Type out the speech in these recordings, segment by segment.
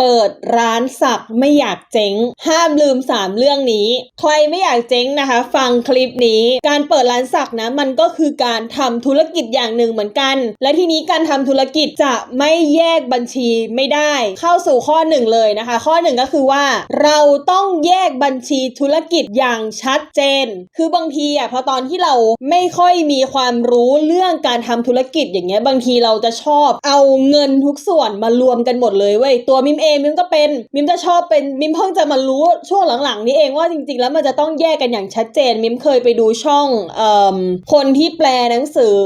เปิดร้านสักไม่อยากเจ๊ง ห้ามลืม 3 เรื่องนี้ ใครไม่อยากเจ๊งนะคะ ฟังคลิปนี้ การเปิดร้านสักนะมันก็คือการทำธุรกิจอย่างหนึ่งเหมือนกัน และทีนี้การทำธุรกิจจะไม่แยกบัญชีไม่ได้ เข้าสู่ข้อหนึ่งเลยนะคะ ข้อหนึ่งก็คือว่า เราต้องแยกบัญชีธุรกิจอย่างชัดเจน คือบางทีอะพอตอนที่เราไม่ค่อยมีความรู้เรื่องการทำธุรกิจอย่างเงี้ยบางทีเราจะชอบ เอาเงินทุกส่วนมารวมกันหมดเลยเว้ยตัวมิมเองมิมก็เป็นมิมจะชอบเป็นมิมเพิ่งจะมารู้ช่วงหลังๆ นี้เองว่าจริงๆ แล้วมันจะต้องแยกกันอย่างชัดเจน มิมเคยไปดูช่องเอ่อคนที่แปลหนังสือ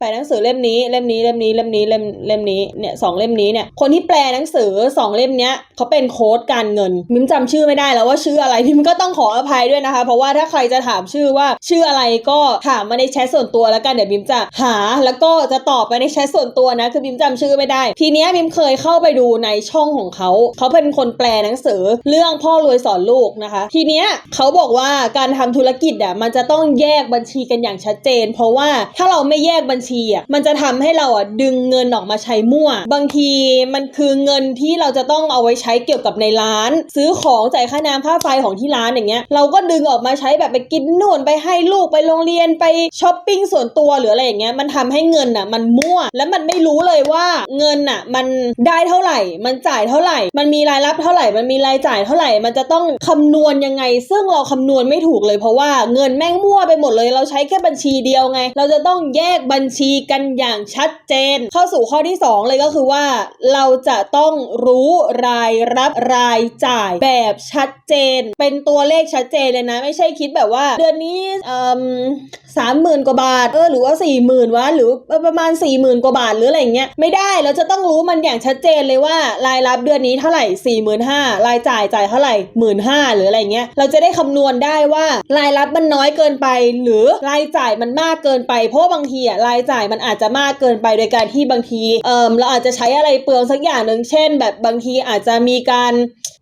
แปลหนังสือเล่มนี้เล่มนี้เล่มนี้เล่มนี้เล่มเล่มนี้เนี่ยสองเล่มนี้เนี่ยคนที่แปลหนังสือสองเล่มเนี้ยเขาเป็นโค้ดการเงิน มิมจำชื่อไม่ได้แล้วว่าชื่ออะไรมิมก็ต้องขออภัยด้วยนะคะ เพราะว่าถ้าใครจะถามชื่อว่าชื่ออะไรก็ถามมาในแชทส่วนตัวแล้วกันเดี๋ยวมิมจะหาแล้วก็จะตอบไปในแชทส่วนตัวนะคือมิมจำชื่อไม่ได้ ทีเนี้ยมิมเคยเข้าไปดูในช่องของเขาเขาเป็นคนแปลหนังสือเรื่องพ่อรวยสอนลูกนะคะ ทีเนี้ยเขาบอกว่าการทำธุรกิจอะมันจะต้องแยกบัญชีกันอย่างชัดเจน เพราะว่าถ้าเราไม่แยกบัญชีอะมันจะทำให้เราอะดึงเงินออกมาใช้มั่ว บางทีมันคือเงินที่เราจะต้องเอาไว้ใช้เกี่ยวกับในร้าน ซื้อของจ่ายค่าน้ำค่าไฟของที่ร้านอย่างเงี้ยเราก็ดึงออกมาใช้แบบไปกินนู่นไปให้ลูกไปโรงเรียนไปช้อปปิ้งส่วนตัวหรืออะไรอย่างเงี้ยมันทำให้เงินอะมันมั่ว แล้วมันไม่รู้เลยว่าเงินอะมันได้เท่าไหร่ มันจ่ายเท่าไหร่ มันมีรายรับเท่าไหร่ มันมีรายจ่ายเท่าไหร่ มันจะต้องคำนวณยังไง ซึ่งเราคำนวณไม่ถูกเลยเพราะว่าเงินแม่งมั่วไปหมดเลย เราใช้แค่บัญชีเดียวไง เราจะต้องแยกบัญชีกันอย่างชัดเจน เข้าสู่ข้อที่สองเลยก็คือว่า เราจะต้องรู้รายรับรายจ่ายแบบชัดเจน เป็นตัวเลขชัดเจนเลยนะ ไม่ใช่คิดแบบว่า เดือนนี้สามหมื่นกว่าบาทเออหรือว่าสี่หมื่นวะหรือประมาณสี่หมื่นกว่าบาทหรืออะไรเงี้ยไม่ได้เราจะต้องรู้มันอย่างชัดเจนเลยว่ารายรับเดือนนี้เท่าไหร่สี่หมื่นห้ารายจ่ายจ่ายเท่าไหร่หมื่นห้าหรืออะไรเงี้ยเราจะได้คำนวณได้ว่ารายรับมันน้อยเกินไป หรือรายจ่ายมันมากเกินไปเพราะบางทีอะรายจ่ายมันอาจจะมากเกินไปโดยการที่บางทีเออเราอาจจะใช้อะไรเปลืองสักอย่างหนึ่งเช่น แบบบางทีอาจจะมีการ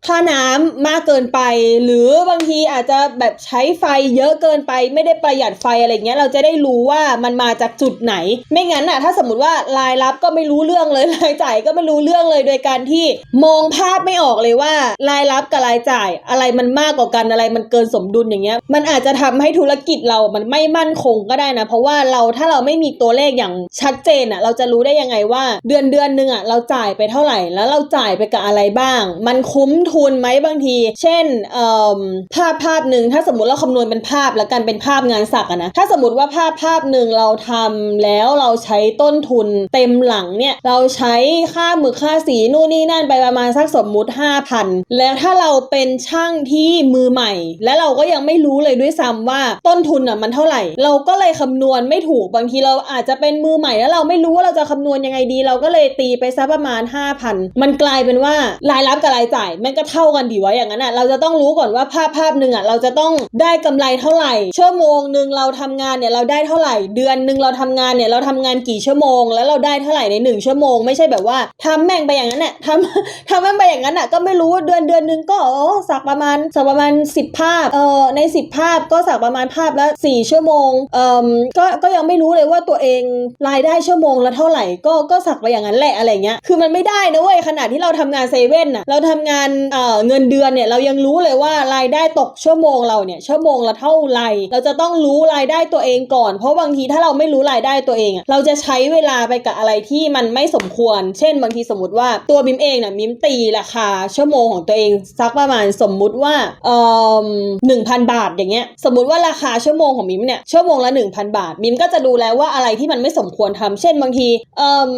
ค่าน้ำมากเกินไป หรือบางทีอาจจะแบบใช้ไฟเยอะเกินไป ไม่ได้ประหยัดไฟอะไรเงี้ยเราจะได้รู้ว่ามันมาจากจุดไหน ไม่งั้นอะถ้าสมมติว่ารายรับก็ไม่รู้เรื่องเลยรายจ่ายก็ไม่รู้เรื่องเลยโดยการที่มองภาพไม่ออกเลยว่ารายรับกับรายจ่ายอะไรมันมากกว่ากันอะไรมันเกินสมดุลอย่างเงี้ย มันอาจจะทำให้ธุรกิจเรามันไม่มั่นคงก็ได้นะ เพราะว่าเราถ้าเราไม่มีตัวเลขอย่างชัดเจนอะเราจะรู้ได้ยังไงว่า เดือนเดือนหนึ่งอะเราจ่ายไปเท่าไหร่ แล้วเราจ่ายไปกับอะไรบ้าง มันคุ้มทุนไหมบางที เช่นเอ่อภาพภาพหนึ่งถ้าสมมติเราคำนวณเป็นภาพแล้วกันเป็นภาพงานสักอะนะถ้าสมมติว่าภาพภาพหนึ่งเราทำแล้วเราใช้ต้นทุนเต็มหลังเนี่ยเราใช้ค่าหมึกค่าสีนู่นนี่นั่นไปประมาณสักสมมุติ 5,000 แล้วถ้าเราเป็นช่างที่มือใหม่ และเราก็ยังไม่รู้เลยด้วยซ้ำว่าต้นทุนอะมันเท่าไหร่ เราก็เลยคำนวณไม่ถูกบางทีเราอาจจะเป็นมือใหม่แล้วเราไม่รู้ว่าเราจะคำนวณยังไงดี เราก็เลยตีไปซะประมาณ 5,000 มันกลายเป็นว่ารายรับกับรายจ่ายม่งก็เท่ากันดีวะอย่างนั้นอะเราจะต้องรู้ก่อนว่าภาพภาพหนึ่งอะเราจะต้องได้กำไรเท่าไหร่ชั่วโมงหนึ่งเราทำงานเนี่ยเราได้เท่าไหร่ เดือนหนึ่งเราทำงานเนี่ยเราทำงานกี่ชั่วโมง แล้วเราได้เท่าไหร่ในหนึ่งชั่วโมง ไม่ใช่แบบว่าทำแม่งไปอย่างนั้นน่ะทำทำม่งไปอย่างนั้นน่ะก็ไม่รู้ว่าเดือนเดือนหนึ่งก็อ๋อสักประมาณสักประมาณสิบภาพเออในสิบภาพก็สักประมาณภาพละสี่ชั่วโมงเอ่อก็ก็ยังไม่รู้เลยว่าตัวเองรายได้ชั่วโมงละเท่าไหร่ก็ก็สักไปอย่างนั้นแหละอะไรเงี้ยคือมันไม่ได้นะเว้ยขนาดที่เราทำงานเซเว่นน่ะเราทำงานเอ่อเงินเดือนเนี่ยเรายังรู้เลยว่ารายได้ตกชั่วโมงเราเนี่ยชั่วโมงละเท่าไหร่ เราจะต้องรู้รายได้ตัวเองก่อน เพราะบางทีถ้าเราไม่รู้รายได้ตัวเองอะเราจะใช้เวลาไปกับอะไรที่มันไม่สมควร เช่น บางทีสมมติว่าตัวมิมเองน่ะมิมตีราคาชั่วโมงของตัวเองสักประมาณสมมุติว่าเอ่อหนึ่งพันบาทอย่างเงี้ยสมมุติว่าราคาชั่วโมงของมิมเนี่ยชั่วโมงละ 1,000 บาท มิมก็จะดูแล้วว่าอะไรที่มันไม่สมควรทำเช่นบางทีเอ่อ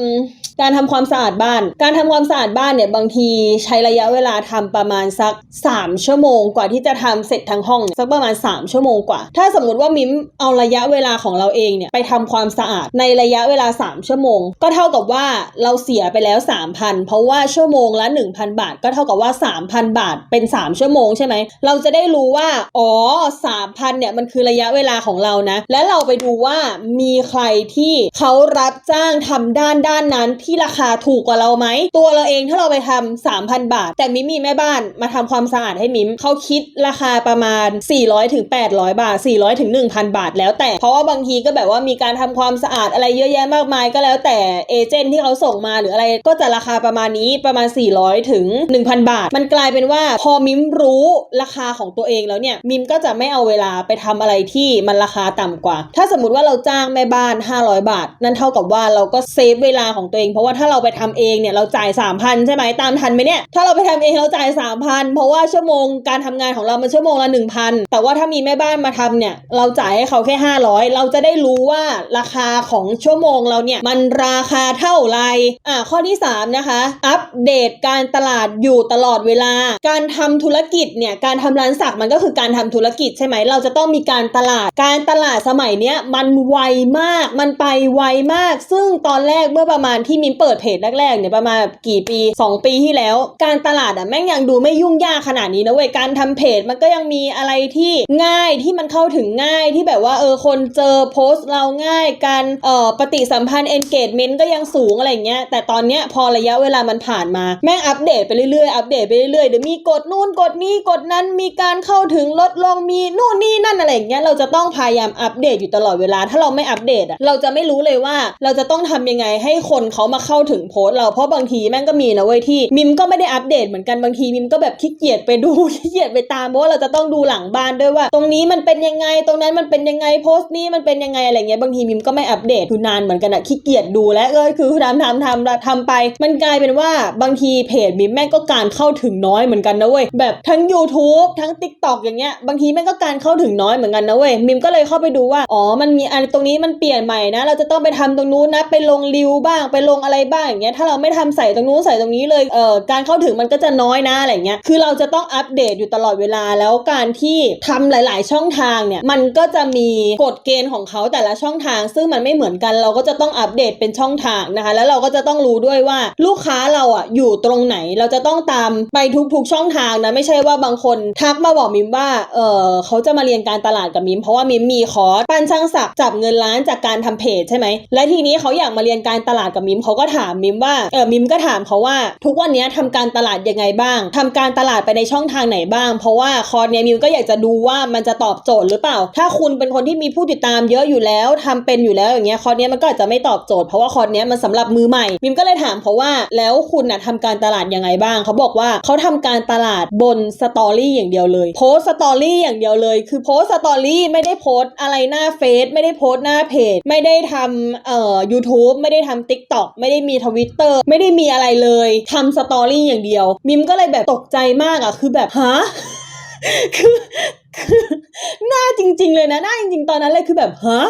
การทำความสะอาดบ้าน การทำความสะอาดบ้านเนี่ยบางทีใช้ระยะเวลาทำประมาณสัก 3 ชั่วโมงกว่าที่จะทำเสร็จทั้งห้องสักประมาณ 3 ชั่วโมงกว่า ถ้าสมมติว่ามิมเอาระยะเวลาของเราเองเนี่ยไปทำความสะอาดในระยะเวลา 3 ชั่วโมง ก็เท่ากับว่าเราเสียไปแล้ว 3,000 เพราะว่าชั่วโมงละ 1,000 บาท ก็เท่ากับว่า 3,000 บาทเป็น 3 ชั่วโมงใช่ไหมเราจะได้รู้ว่าอ๋อ3,000เนี่ยมันคือระยะเวลาของเรานะ และเราไปดูว่ามีใครที่เขารับจ้างทำด้านด้านนั้นที่ราคาถูกกว่าเราไหม ตัวเราเองถ้าเราไปทำ3,000 บาท แต่มิมมีแม่บ้านมาทำความสะอาดให้มิมเขาคิดราคาประมาณ 400ถึง800 บาท 400ถึง1,000 บาทแล้วแต่ เพราะว่าบางทีก็แบบว่ามีการทำความสะอาดอะไรเยอะแยะมากมายก็แล้วแต่เอเจนต์ที่เขาส่งมาหรืออะไรก็จะราคาประมาณนี้ประมาณ 400ถึง1,000 บาท มันกลายเป็นว่าพอมิมรู้ราคาของตัวเองแล้วเนี่ยมิมก็จะไม่เอาเวลาไปทำอะไรที่มันราคาต่ำกว่า ถ้าสมมติว่าเราจ้างแม่บ้าน 500 บาท นั่นเท่ากับว่าเราก็เซฟเวลาของตัวเองเพราะว่าถ้าเราไปทำเองเนี่ยเราจ่าย3,000ใช่ไหมตามทันไหมเนี่ยถ้าเราไปทำเองเราจ่าย3,000เพราะว่าชั่วโมงการทำงานของเรามันชั่วโมงละ1,000 แต่ว่าถ้ามีแม่บ้านมาทำเนี่ยเราจ่ายให้เขาแค่ 500 เราจะได้รู้ว่าราคาของชั่วโมงเราเนี่ยมันราคาเท่าไหร่อ่าข้อที่ 3 นะคะ อัปเดตการตลาดอยู่ตลอดเวลา การทำธุรกิจเนี่ยการทำร้านสักมันก็คือการทำธุรกิจใช่ไหมเราจะต้องมีการตลาด การตลาดสมัยเนี้ยมันไวมากมันไปไวมาก ซึ่งตอนแรกเมื่อประมาณที่มินเปิดเพจแรกๆเนี่ยประมาณกี่ปี 2 ปีที่แล้ว การตลาดอะแม่งยังดูไม่ยุ่งยากขนาดนี้นะเว้ยการทำเพจมันก็ยังมีอะไรที่ง่ายที่มันเข้าถึงง่ายที่แบบว่าเออคนเจอโพสต์เราง่ายการเอ่อปฏิสัมพันธ์ engagement ก็ยังสูงอะไรเงี้ยแต่ตอนเนี้ยพอระยะเวลามันผ่านมาแม่งอัปเดตไปเรื่อยๆอัปเดตไปเรื่อยๆเดี๋ยวมีกดนู่นกดนี่กดนั้นมีการเข้าถึงลดลงมีนู่นนี่นั่นอะไรอย่างเงี้ยเราจะต้องพยายามอัปเดตอยู่ตลอดเวลา ถ้าเราไม่อัปเดตอะเราจะไม่รู้เลยว่าเราจะต้องทำยังไงให้คนเขามาเข้าถึงโพสต์เราเพราะบางทีแม่งก็มีนะเว้ยที่มิมก็ไม่ได้อัปเดตเหมือนกันบางทีมิมก็แบบขี้เกียจไปดูขี้เกียจไปตามเพราะว่าเราจะต้องดูหลังบ้านด้วยว่า ตรงนี้มันเป็นยังไงตรงนั้นมันเป็นยังไงโพสต์นี้มันเป็นยังไงอะไรเงี้ยบางทีมิมก็ไม่อัปเดตคือนานเหมือนกันอะขี้เกียจดูและเออคือทำทำทำทำไป มันกลายเป็นว่าบางทีเพจมิมแม่งก็การเข้าถึงน้อยเหมือนกันนะเว้ยแบบทั้ง YouTube ทั้ง TikTok อย่างเงี้ยบางทีแม่งก็การเข้าถึงน้อยเหมือนกันนะเว้ยมิมก็เลยเข้าไปดูว่าอ๋อมันมีอะไรตรงนี้มันเปลี่ยนใหม่นะ เราจะต้องไปทำตรงนู้นนะไปลงรีวบ้างไปลงอะไรบ้างอย่างเงี้ยถ้าเราไม่ทำใส่ตรงนู้นใส่ตรงนี้เลยเอ่อการเข้าถึงมันก็จะน้อยนะอะไรเงี้ยคือเราจะต้องอัปเดตอยู่ตลอดเวลาแล้วการที่ทำหลาย ๆ ช่องทางเนี่ยมันก็จะมีกฎเกณฑ์ของเขาแต่ละช่องทาง ซึ่งมันไม่เหมือนกันเราก็จะต้องอัปเดตเป็นช่องทางนะคะ แล้วเราก็จะต้องรู้ด้วยว่าลูกค้าเราอะอยู่ตรงไหนเราจะต้องตามไปทุก ๆ ช่องทางนะไม่ใช่ว่าบางคนทักมาบอกมิมว่าเออเขาจะมาเรียนการตลาดกับมิม เพราะว่ามิมมีคอร์สปันช่างศักดิ์จับเงินล้านจากการทำเพจใช่ไหมและทีนี้เขาอยากมาเรียนการตลาดกับมิมเขาาก็ถามมิมว่าเออมิมก็ถามเขาว่า ทุกวันนี้ทำการตลาดยังไงบ้างทำการตลาดไปในช่องทางไหนบ้าง เพราะว่าคอร์สเนี้ยมิมก็อยากจะดูว่ามันจะตอบโจทย์หรือเปล่า ถ้าคุณเป็นคนที่มีผู้ติดตามเยอะอยู่แล้วทำเป็นอยู่แล้วอย่างเงี้ยคอร์สเนี้ยมันก็อาจจะไม่ตอบโจทย์เพราะว่าคอร์สเนี้ยมันสำหรับมือใหม่ มิมก็เลยถามเขาว่าแล้วคุณน่ะทำการตลาดยังไงบ้าง เขาบอกว่าเขาทำการตลาดบนสตอรี่อย่างเดียวเลย โพสสตอรี่อย่างเดียวเลย คือโพสสตอรี่ไม่ได้โพสอะไรหน้าเฟซไม่ได้โพสหน้าเพจ ไม่ได้ทำเอ่อ YouTube ไม่ได้ทำ TikTok ไม่ได้มีทวิตเตอร์ไม่ได้มีอะไรเลยทำสตอรี่อย่างเดียว มิมก็เลยแบบตกใจมากอะคือแบบฮะคือคือหน้าจริง ๆ เลยนะหน้าจริง ๆ ตอนนั้นเลยคือแบบฮะ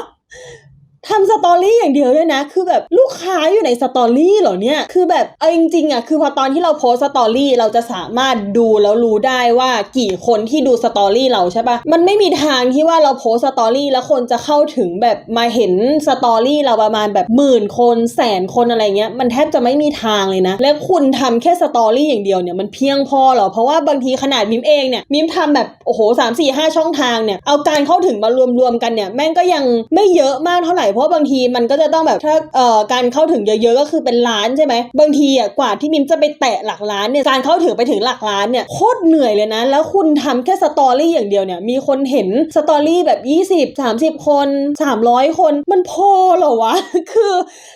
ทำสตอรี่อย่างเดียวด้วยนะ คือแบบลูกค้าอยู่ในสตอรี่เหรอเนี่ย คือแบบเอาจริงๆอะ คือพอตอนที่เราโพสสตอรี่เราจะสามารถดูแล้วรู้ได้ว่ากี่คนที่ดูสตอรี่เราใช่ปะมันไม่มีทางที่ว่าเราโพสสตอรี่แล้วคนจะเข้าถึงแบบมาเห็นสตอรี่เราประมาณแบบหมื่นคนแสนคนอะไรเงี้ย มันแทบจะไม่มีทางเลยนะ แล้วคุณทำแค่สตอรี่อย่างเดียวเนี่ยมันเพียงพอหรอ เพราะว่าบางทีขนาดมิมเองเนี่ยมิมทำแบบโอ้โหสามสี่ห้าช่องทางเนี่ย เอาการเข้าถึงมารวมๆกันเนี่ยแม่งก็ยังไม่เยอะมากเท่าไหร่เพราะบางทีมันก็จะต้องแบบถ้าเอ่อการเข้าถึงเยอะๆก็คือเป็นล้านใช่ไหมบางทีอะกว่าที่มิมจะไปแตะหลักล้านเนี่ยการเข้าถึงไปถึงหลักล้านเนี่ยโคตรเหนื่อยเลยนะ แล้วคุณทำแค่สตอรี่อย่างเดียวเนี่ยมีคนเห็นสตอรี่แบบ 20 30 คน 300 คนมันพอเหรอวะ คือ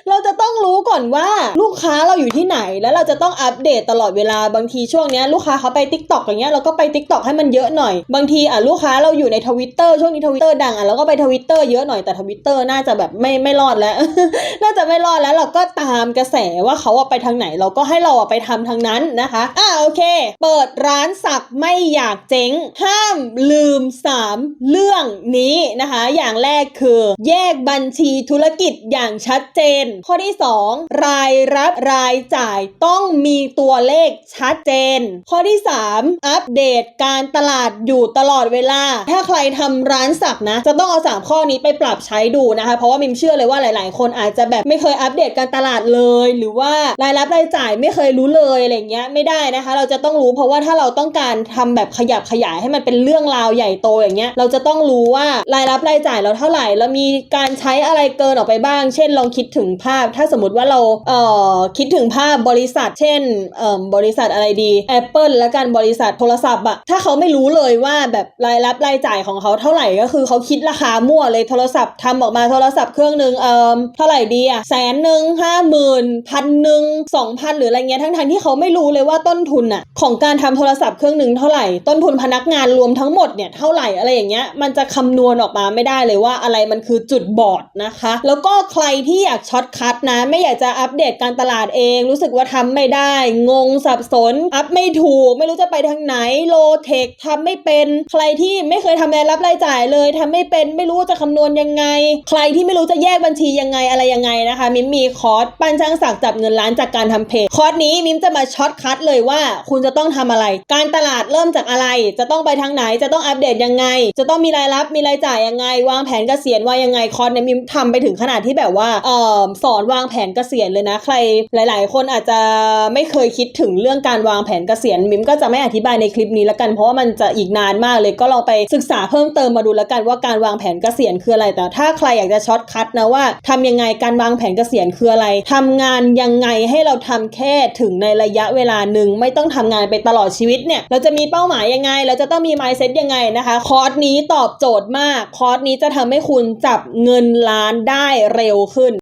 เราจะต้องรู้ก่อนว่าลูกค้าเราอยู่ที่ไหน แล้วเราจะต้องอัปเดตตลอดเวลาบางทีช่วงเนี้ยลูกค้าเขาไป t ิ k t o k อย่างเงี้ยเราก็ไป t ิ k t o k ให้มันเยอะหน่อย บางทีอะลูกค้าเราอยู่ในทวิตเตอร์ช่วงนี้ทวิตเตอร์ดังอะเราก็ไปทวิตเตอร์เยอะหน่อยแต่ทวิตเตอร์น่าจะแบบไม่ไม่รอดแล้ว น่าจะไม่รอดแล้วเราก็ตามกระแสว่าเขาอะไปทางไหนเราก็ให้เราอะไปทำทางนั้นนะคะอ่าโอเค เปิดร้านสักไม่อยากเจ๊ง ห้ามลืม 3 เรื่องนี้นะคะ อย่างแรกคือแยกบัญชีธุรกิจอย่างชัดเจน ข้อที่ 2 รายรับรายจ่ายต้องมีตัวเลขชัดเจน ข้อที่ 3 อัปเดตการตลาดอยู่ตลอดเวลา ถ้าใครทำร้านสักนะ จะต้องเอา 3 ข้อนี้ไปปรับใช้ดูนะคะ เพราะว่ามิมเชื่อเลยว่าหลาย ๆ คนอาจจะแบบไม่เคยอัปเดตการตลาดเลย หรือว่ารายรับรายจ่ายไม่เคยรู้เลยอะไรเงี้ยไม่ได้นะคะ เราจะต้องรู้เพราะว่าถ้าเราต้องการทำแบบขยับขยายให้มันเป็นเรื่องราวใหญ่โตอย่างเงี้ยเราจะต้องรู้ว่ารายรับรายจ่ายเราเท่าไหร่แล้วมีการใช้อะไรเกินออกไปบ้าง เช่นลองคิดถึงภาพ ถ้าสมมติว่าเราเอ่อคิดถึงภาพบริษัท เช่นเอ่อบริษัทอะไรดี Apple และการบริษัทโทรศัพท์อะถ้าเขาไม่รู้เลยว่าแบบรายรับรายจ่ายของเขาเท่าไหร่ก็คือเขาคิดราคามั่วเลยโทรศัพท์ทำออกมาโทรศัพท์พท์เครื่องหนึ่งเอ่อเท่าไหร่ดีอะแสนหนึ่งห้าหมื่นพันหนึ่งสองพันหรืออะไรเงี้ยทั้งทที่เขาไม่รู้เลยว่าต้นทุนอะของการทำโทรศัพท์เครื่องหนึ่งเท่าไหร่ต้นทุนพนักงานรวมทั้งหมดเนี่ยเท่าไหร่อะไรอย่างเงี้ยมันจะคำนวณออกมาไม่ได้เลยว่าอะไรมันคือจุดบอดนะคะ แล้วก็ใครที่อยากช็อตคัทนะ ไม่อยากจะอัปเดตการตลาดเอง รู้สึกว่าทำไม่ได้ งงสับสน อัพไม่ถูก ไม่รู้จะไปทางไหนโลเทคทำไม่เป็น ใครที่ไม่เคยทำรายรับรายจ่ายเลยทำไม่เป็นไม่รู้จะคำนวณยังไง ใครที่ไม่รู้จะแยกบัญชียังไงอะไรยังไงนะคะ มิมมีคอร์สปั้นช่างศักดิ์จับเงินล้านจากการทำเพจคอร์สนี้มิมจะมาช็อตคัทเลยว่า คุณจะต้องทำอะไร การตลาดเริ่มจากอะไร จะต้องไปทางไหนจะต้องอัปเดตยังไง จะต้องมีรายรับมีรายจ่ายยังไง วางแผนเกษียณว่ายังไงคอร์สเนี่ยมิมทำไปถึงขนาดที่แบบว่าเออสอนวางแผนเกษียณเลยนะใครหลาย ๆ คนอาจจะไม่เคยคิดถึงเรื่องการวางแผนเกษียณมิมก็จะไม่อธิบายในคลิปนี้ละกันเพราะว่ามันจะอีกนานมากเลยก็ลองไปศึกษาเพิ่มเติมมาดูละกันว่าการวางแผนเกษียณคืออะไรแต่ถ้าใครอยากจะช็อตคัดนะว่าทำยังไงการวางแผนเกษียณคืออะไรทำงานยังไงให้เราทำแค่ถึงในระยะเวลาหนึ่งไม่ต้องทำงานไปตลอดชีวิตเนี่ยเราจะมีเป้าหมายยังไง เราจะต้องมี mindset ยังไงนะคะ คอร์สนี้ตอบโจทย์มาก คอร์สนี้จะทำให้คุณจับเงินล้านได้เร็วขึ้น